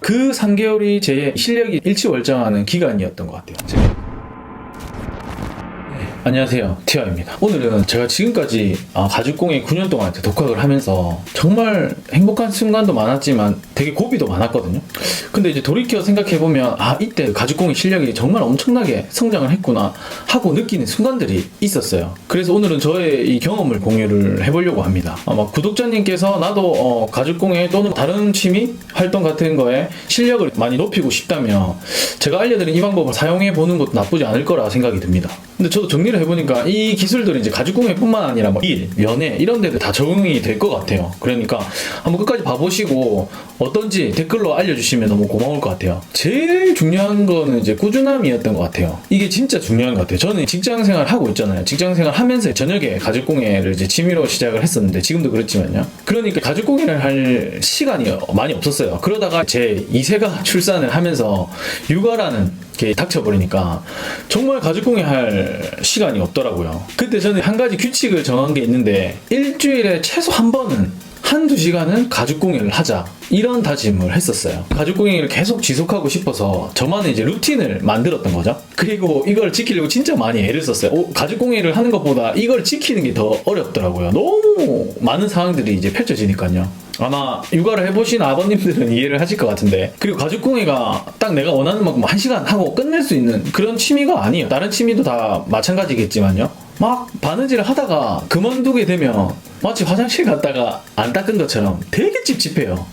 그 3개월이 제 실력이 일치월장하는 기간이었던 것 같아요. 제가 안녕하세요. 티아입니다. 오늘은 제가 지금까지 아, 가죽공예 9년 동안 독학을 하면서 정말 행복한 순간도 많았지만 되게 고비도 많았거든요. 근데 이제 돌이켜 생각해보면 아, 이때 가죽공예 실력이 정말 엄청나게 성장을 했구나 하고 느끼는 순간들이 있었어요. 그래서 오늘은 저의 이 경험을 공유를 해보려고 합니다. 아마 구독자님께서 나도 어, 가죽공예 또는 다른 취미 활동 같은 거에 실력을 많이 높이고 싶다면 제가 알려드린 이 방법을 사용해 보는 것도 나쁘지 않을 거라 생각이 듭니다. 근데 저도 정리를 해보니까 이 기술들이 이제 가죽 공예뿐만 아니라 뭐 일, 연애 이런 데도 다 적용이 될 것 같아요. 그러니까 한번 끝까지 봐보시고 어떤지 댓글로 알려주시면 너무 고마울 것 같아요. 제일 중요한 거는 이제 꾸준함이었던 것 같아요. 이게 진짜 중요한 것 같아요. 저는 직장 생활 하고 있잖아요. 직장 생활 하면서 저녁에 가죽 공예를 이제 취미로 시작을 했었는데 지금도 그렇지만요. 그러니까 가죽 공예를 할 시간이 많이 없었어요. 그러다가 제 2세가 출산을 하면서 육아라는 게 닥쳐버리니까 정말 가죽공예 할 시간이 없더라고요. 그때 저는 한 가지 규칙을 정한 게 있는데 일주일에 최소 한 번은 한두 시간은 가죽공예를 하자. 이런 다짐을 했었어요. 가죽공예를 계속 지속하고 싶어서 저만의 이제 루틴을 만들었던 거죠. 그리고 이걸 지키려고 진짜 많이 애를 썼어요. 오, 가죽공예를 하는 것보다 이걸 지키는 게 더 어렵더라고요. 너무 많은 상황들이 이제 펼쳐지니까요. 아마 육아를 해보신 아버님들은 이해를 하실 것 같은데 그리고 가죽공예가 딱 내가 원하는 만큼 한 시간 하고 끝낼 수 있는 그런 취미가 아니에요. 다른 취미도 다 마찬가지겠지만요. 막 바느질을 하다가 그만두게 되면 마치 화장실 갔다가 안 닦은 것처럼 되게 찝찝해요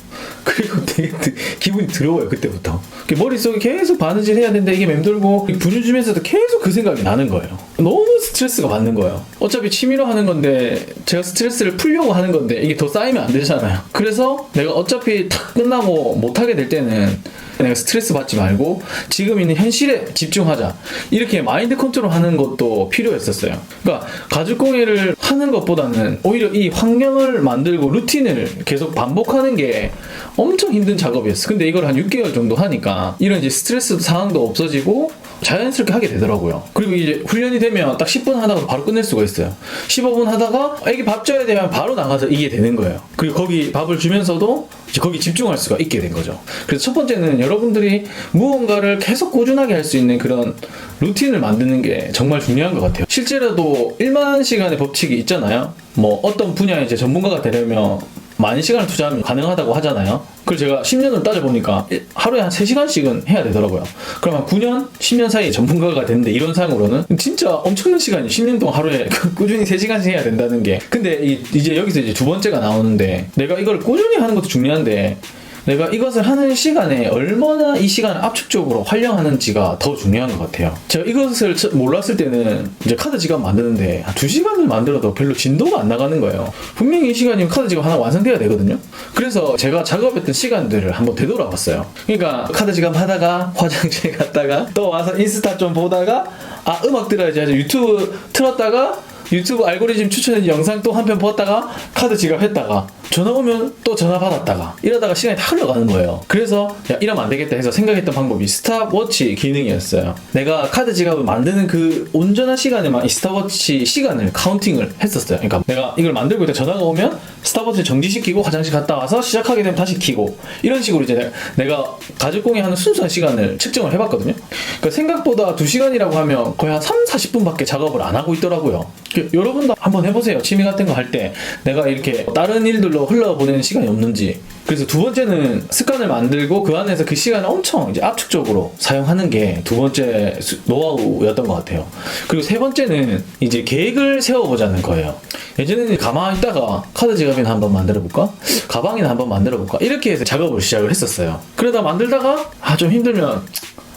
그리고 되게 드- 기분이 더러워요 그때부터. 그 머릿속에 계속 바느질 해야 된다 이게 맴돌고 분유 주면서도 계속 그 생각이 나는 거예요. 너무 스트레스가 받는 거예요. 어차피 취미로 하는 건데 제가 스트레스를 풀려고 하는 건데 이게 더 쌓이면 안 되잖아요. 그래서 내가 어차피 탁 끝나고 못하게 될 때는 내가 스트레스 받지 말고 지금 있는 현실에 집중하자 이렇게 마인드 컨트롤 하는 것도 필요했었어요 그러니까 가죽 공예를 하는 것보다는 오히려 이 환경을 만들고 루틴을 계속 반복하는 게 엄청 힘든 작업이었어 근데 이걸 한 6개월 정도 하니까 이런 이제 스트레스 상황도 없어지고 자연스럽게 하게 되더라고요. 그리고 이제 훈련이 되면 딱 10분 하다가 바로 끝낼 수가 있어요. 15분 하다가 애기 밥 줘야 되면 바로 나가서 이게 되는 거예요. 그리고 거기 밥을 주면서도 거기 집중할 수가 있게 된 거죠. 그래서 첫 번째는 여러분들이 무언가를 계속 꾸준하게 할 수 있는 그런 루틴을 만드는 게 정말 중요한 것 같아요. 실제로도 1만 시간의 법칙이 있잖아요. 뭐 어떤 분야에 이제 전문가가 되려면 많은 시간을 투자하면 가능하다고 하잖아요. 그걸 제가 10년을 따져보니까 일- 하루에 한 3시간씩은 해야 되더라고요. 그러면 9년, 10년 사이에 전문가가 됐는데 이런 상으로는 진짜 엄청난 시간이 10년 동안 하루에 꾸준히 3시간씩 해야 된다는 게. 근데 이- 이제 여기서 이제 두 번째가 나오는데 내가 이걸 꾸준히 하는 것도 중요한데 내가 이것을 하는 시간에 얼마나 이 시간을 압축적으로 활용하는지가 더 중요한 것 같아요. 제가 이것을 처- 몰랐을 때는 이제 카드 지갑 만드는데 한 2시간을 만들어도 별로 진도가 안 나가는 거예요. 분명히 이 시간이면 카드 지갑 하나 완성돼야 되거든요. 그래서 제가 작업했던 시간들을 한번 되돌아봤어요. 그러니까 카드 지갑 하다가 화장실 갔다가 또 와서 인스타 좀 보다가 아 음악 들어야지 유튜브 틀었다가 유튜브 알고리즘 추천해준 영상 또 한편 봤다가 카드 지갑했다가 전화 오면 또 전화 받았다가 이러다가 시간이 다 흘러가는 거예요. 그래서 야 이러면 안 되겠다 해서 생각했던 방법이 스탑워치 기능이었어요. 내가 카드 지갑을 만드는 그 온전한 시간에만 이 스탑워치 시간을 카운팅을 했었어요. 그러니까 내가 이걸 만들고 있다 전화가 오면 스탑워치 정지시키고 화장실 갔다 와서 시작하게 되면 다시 키고 이런 식으로 이제 내가 가죽공예 하는 순수한 시간을 측정을 해봤거든요. 그러니까 생각보다 2시간이라고 하면 거의 한 3, 40분밖에 작업을 안 하고 있더라고요. 그 여러분도 한번 해보세요. 취미 같은 거 할 때 내가 이렇게 다른 일들로 흘러보내는 시간이 없는지. 그래서 두 번째는 습관을 만들고 그 안에서 그 시간을 엄청 이제 압축적으로 사용하는 게 두 번째 수- 노하우였던 것 같아요. 그리고 세 번째는 이제 계획을 세워보자는 거예요. 예전에는 가만히 있다가 카드 지갑이나 한번 만들어 볼까? 가방이나 한번 만들어 볼까? 이렇게 해서 작업을 시작을 했었어요. 그러다 만들다가 아 좀 힘들면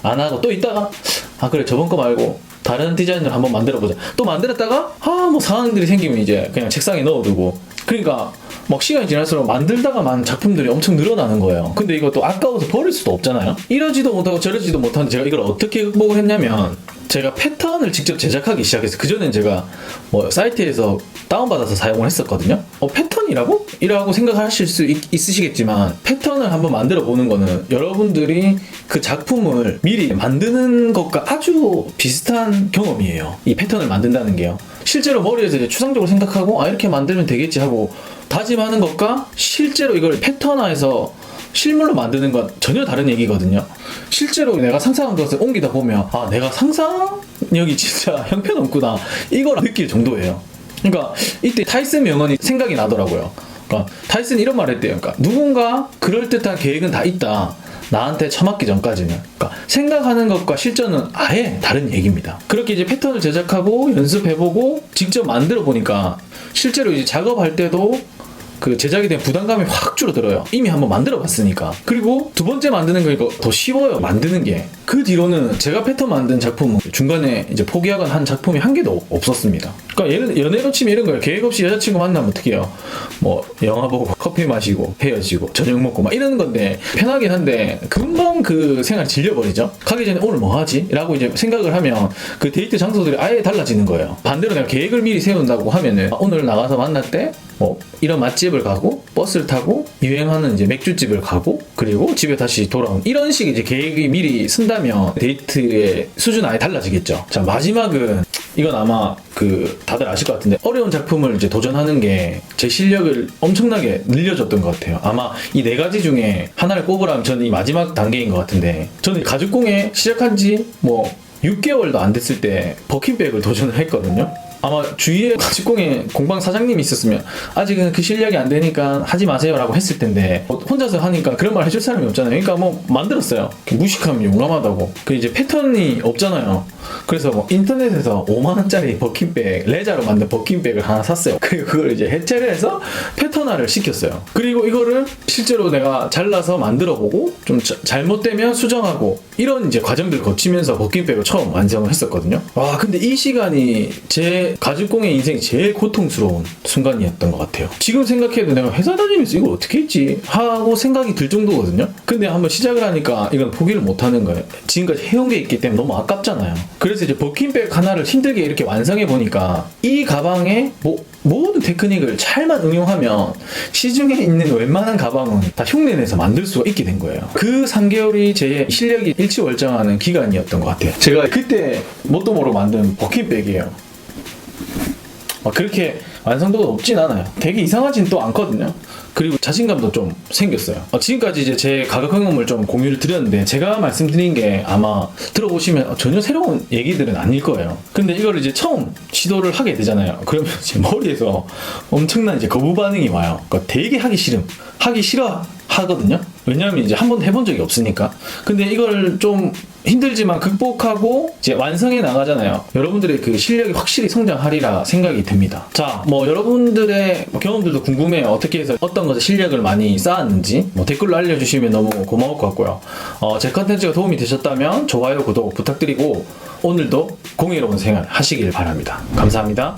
안 하고 또 있다가 아 그래 저번 거 말고 다른 디자인을 한번 만들어 보자. 또 만들었다가 아 뭐 상황들이 생기면 이제 그냥 책상에 넣어두고 그러니까 막 시간이 지날수록 만들다가만 작품들이 엄청 늘어나는 거예요. 근데 이것도 아까워서 버릴 수도 없잖아요. 이러지도 못하고 저러지도 못하는데 제가 이걸 어떻게 극복을 했냐면 제가 패턴을 직접 제작하기 시작해서 그전엔 제가 뭐 사이트에서 다운받아서 사용을 했었거든요. 어, 패턴이라고? 이라고 생각하실 수 있, 있으시겠지만 패턴을 한번 만들어 보는 거는 여러분들이 그 작품을 미리 만드는 것과 아주 비슷한 경험이에요. 이 패턴을 만든다는 게요. 실제로 머리에서 이제 추상적으로 생각하고 아 이렇게 만들면 되겠지 하고 다짐하는 것과 실제로 이걸 패턴화해서 실물로 만드는 건 전혀 다른 얘기거든요. 실제로 내가 상상한 것을 옮기다 보면 아 내가 상상력이 진짜 형편없구나 이걸 느낄 정도예요. 그러니까 이때 타이슨 명언이 생각이 나더라고요. 그러니까 타이슨 이런 말 했대요. 그러니까 누군가 그럴듯한 계획은 다 있다. 나한테 처맞기 전까지는. 그러니까 생각하는 것과 실전은 아예 다른 얘기입니다. 그렇게 이제 패턴을 제작하고 연습해보고 직접 만들어 보니까 실제로 이제 작업할 때도 그 제작에 대한 부담감이 확 줄어들어요. 이미 한번 만들어 봤으니까. 그리고 두 번째 만드는 거 이거 더 쉬워요. 만드는 게. 그 뒤로는 제가 패턴 만든 작품은 중간에 이제 포기하거나 한 작품이 한 개도 없었습니다. 그러니까 예를 연애로 치면 이런 거예요. 계획 없이 여자친구 만나면 어떻게 해요? 뭐 영화 보고 커피 마시고 헤어지고 저녁 먹고 막 이러는 건데 편하긴 한데 금방 그 생활 질려버리죠. 가기 전에 오늘 뭐 하지? 라고 이제 생각을 하면 그 데이트 장소들이 아예 달라지는 거예요. 반대로 내가 계획을 미리 세운다고 하면은 아, 오늘 나가서 만날 때 뭐 이런 맛집을 가고 버스를 타고 유행하는 이제 맥주집을 가고 그리고 집에 다시 돌아온 이런 식의 이제 계획이 미리 쓴다면 데이트의 수준 아예 달라지겠죠. 자 마지막은 이건 아마 그 다들 아실 것 같은데 어려운 작품을 이제 도전하는 게 제 실력을 엄청나게 늘려줬던 것 같아요. 아마 이 네 가지 중에 하나를 꼽으라면 저는 이 마지막 단계인 것 같은데 저는 가죽공예 시작한 지 뭐 6개월도 안 됐을 때 버킨백을 도전을 했거든요. 아마 주위에 가축공예 공방 사장님이 있었으면 아직은 그 실력이 안 되니까 하지 마세요라고 했을 텐데 뭐 혼자서 하니까 그런 말 해줄 사람이 없잖아요. 그러니까 뭐 만들었어요. 무식하면 용감하다고. 그 이제 패턴이 없잖아요. 그래서 뭐 인터넷에서 5만 원짜리 버킨백 레자로 만든 버킨백을 하나 샀어요. 그리고 그걸 이제 해체를 해서 패턴화를 시켰어요. 그리고 이거를 실제로 내가 잘라서 만들어 보고 좀 자- 잘못되면 수정하고 이런 이제 과정들 거치면서 버킨백을 처음 완성을 했었거든요. 와 근데 이 시간이 제 가죽공예 인생이 제일 고통스러운 순간이었던 것 같아요. 지금 생각해도 내가 회사 다니면서 이걸 어떻게 했지 하고 생각이 들 정도거든요. 근데 한번 시작을 하니까 이건 포기를 못 하는 거예요. 지금까지 해온 게 있기 때문에 너무 아깝잖아요. 그래서 이제 버킨백 하나를 힘들게 이렇게 완성해 보니까 이 가방에 뭐 모든 테크닉을 잘만 응용하면 시중에 있는 웬만한 가방은 다 흉내내서 만들 수가 있게 된 거예요. 그 3개월이 제 실력이 일치월장하는 기간이었던 것 같아요. 제가 그때 뭣도 모르고 만든 버킨백이에요. 막 그렇게 완성도가 높진 않아요. 되게 이상하진 또 않거든요. 그리고 자신감도 좀 생겼어요. 어, 지금까지 이제 제 가격 경험을 좀 공유를 드렸는데 제가 말씀드린 게 아마 들어보시면 전혀 새로운 얘기들은 아닐 거예요. 근데 이걸 이제 처음 시도를 하게 되잖아요. 그러면 제 머리에서 엄청난 이제 거부 반응이 와요. 그러니까 되게 하기 싫음, 하기 싫어 하거든요. 왜냐하면 이제 한 번도 해본 적이 없으니까. 근데 이걸 좀 힘들지만 극복하고 이제 완성해 나가잖아요. 여러분들의 그 실력이 확실히 성장하리라 생각이 듭니다. 자, 뭐 여러분들의 뭐 경험들도 궁금해요. 어떻게 해서 어떤 것에 실력을 많이 쌓았는지 뭐 댓글로 알려주시면 너무 고마울 것 같고요. 어, 제 컨텐츠가 도움이 되셨다면 좋아요, 구독 부탁드리고 오늘도 공의로운 생활 하시길 바랍니다. 감사합니다.